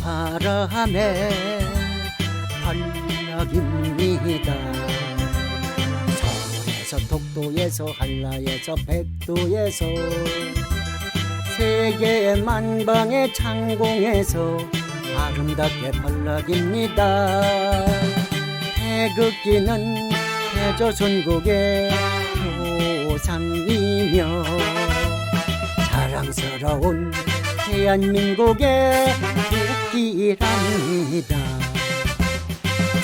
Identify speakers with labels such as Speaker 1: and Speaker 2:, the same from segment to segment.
Speaker 1: 바람에 반락입니다. 서울에서 독도에서 한라에서 백두에서 세계 만방의 창공에서 아름답게 번락입니다. 태극기는 대조선국의 표상이며 자랑스러운 대한민국의 국기랍니다.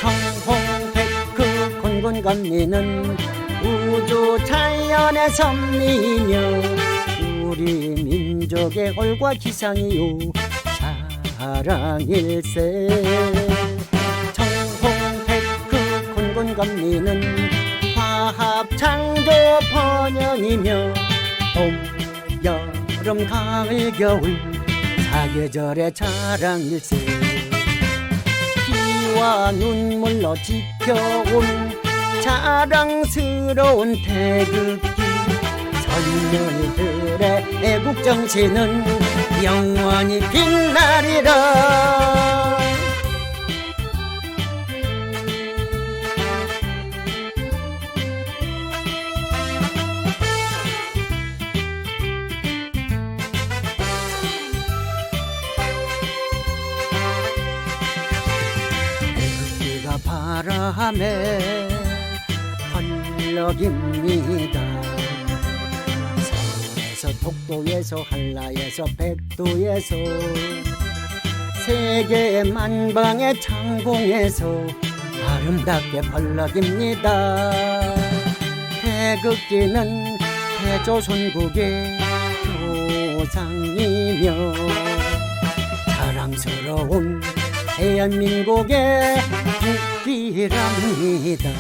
Speaker 1: 청홍백그 곤곤감리는 우주 자연의 선미며 우리 민족의 홀과 기상이요. 자랑일세. 청홍백그 곤곤감리는 화합 창조 번영이며 봄, 여름, 가을, 겨울 사계절의 자랑일세. 피와 눈물로 지켜온 자랑스러운 태극기. 선열들의 애국정신은 영원히 빛나리라 바람에 번럭입니다. 서울에서 독도에서 한라에서 백두에서 세계 만방의 창공에서 아름답게 번럭입니다. 태극기는 대조선국의 조상이며 자랑스러운 대한민국의 국기랍니다.